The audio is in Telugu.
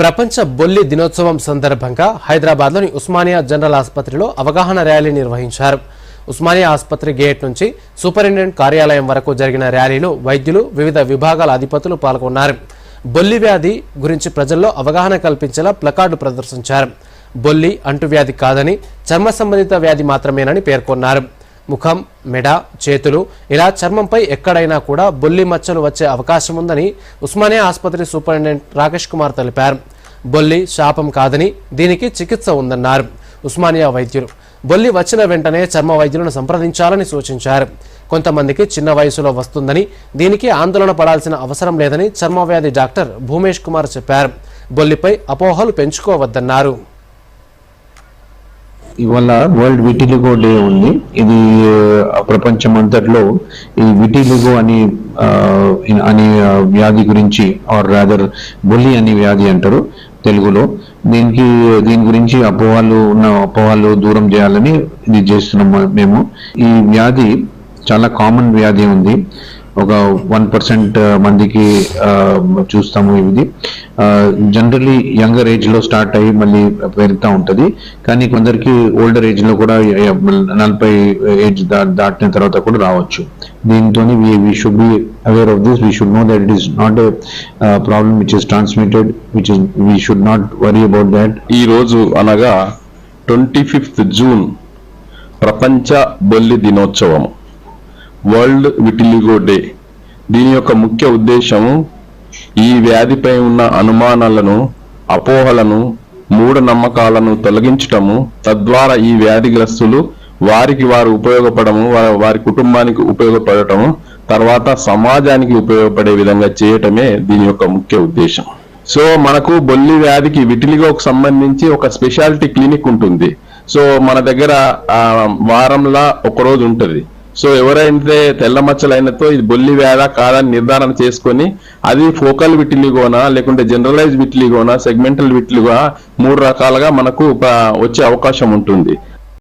ప్రపంచ బొల్లి దినోత్సవం సందర్భంగా హైదరాబాద్లోని ఉస్మానియా జనరల్ ఆసుపత్రిలో అవగాహన ర్యాలీ నిర్వహించారు. ఉస్మానియా ఆసుపత్రి గేట్ నుంచి సూపరింటెండెంట్ కార్యాలయం వరకు జరిగిన ర్యాలీలో వైద్యులు వివిధ విభాగాల అధిపతులు పాల్గొన్నారు. బొల్లి వ్యాధి గురించి ప్రజల్లో అవగాహన కల్పించేలా ప్లకార్డు ప్రదర్శించారు. బొల్లి అంటువ్యాధి కాదని చర్మ సంబంధిత వ్యాధి మాత్రమేనని పేర్కొన్నారు. ముఖం మెడ చేతులు ఇలా చర్మంపై ఎక్కడైనా కూడా బొల్లి మచ్చలు వచ్చే అవకాశం ఉందని ఉస్మానియా ఆసుపత్రి సూపరింటెండెంట్ రాకేష్ కుమార్ తెలిపారు. బొల్లి శాపం కాదని దీనికి చికిత్స ఉందన్నారు ఉస్మానియా వైద్యులు. బొల్లి వచ్చిన వెంటనే చర్మ వైద్యులను సంప్రదించాలని సూచించారు. కొంతమందికి చిన్న వయసులో వస్తుందని దీనికి ఆందోళన పడాల్సిన అవసరం లేదని చర్మ వ్యాధి డాక్టర్ భూమేష్ కుమార్ చెప్పారు. బొల్లిపై అపోహలు పెంచుకోవద్దన్నారు. ఇవాళ వరల్డ్ విటిలిగో డే ఉంది. ఇది ప్రపంచం అంతట్లో ఈ విటిలిగో అని అనే అని వ్యాధి గురించి ఆర్ రాదర్ బొల్లి అని వ్యాధి అంటారు తెలుగులో. దీనికి దీని గురించి అపోహలు ఉన్న అపోహలు దూరం చేయాలని ఇది చేస్తున్నాం మేము. ఈ వ్యాధి చాలా కామన్ వ్యాధి ఉంది. ఒక వన్ పర్సెంట్ uh, మందికి uh, చూస్తాము ఇది జనరలీ యంగర్ ఏజ్లో స్టార్ట్ అయ్యి మళ్ళీ పెరుగుతూ ఉంటుంది. కానీ కొందరికి ఓల్డర్ ఏజ్లో కూడా నలభై ఏజ్ దాటిన తర్వాత కూడా రావచ్చు. దీంతో we should be aware of this we should know that it is not a problem which is transmitted which is we should not worry about that ఈ రోజు అనగా ట్వంటీ ఫిఫ్త్ జూన్ ప్రపంచ బొల్లి దినోత్సవం వరల్డ్ విటిలిగో డే. దీని యొక్క ముఖ్య ఉద్దేశము ఈ వ్యాధిపై ఉన్న అనుమానాలను అపోహలను మూఢనమ్మకాలను తొలగించటము తద్వారా ఈ వ్యాధిగ్రస్తులు వారికి వారు ఉపయోగపడము వారి కుటుంబానికి ఉపయోగపడటము తర్వాత సమాజానికి ఉపయోగపడే విధంగా చేయటమే దీని యొక్క ముఖ్య ఉద్దేశం. సో మనకు బొల్లి వ్యాధికి విటిలిగోకు సంబంధించి ఒక స్పెషాలిటీ క్లినిక్ ఉంటుంది. సో మన దగ్గర వారంలా ఒక రోజు ఉంటుంది. సో ఎవరైతే తెల్ల మచ్చలైనతో ఇది బొల్లి వ్యాధ కాదని నిర్ధారణ చేసుకొని అది ఫోకల్ విటిలిగోనా లేకుంటే జనరలైజ్ విటిలిగోనా సెగ్మెంటల్ విటిలిగోనా మూడు రకాలుగా మనకు వచ్చే అవకాశం ఉంటుంది.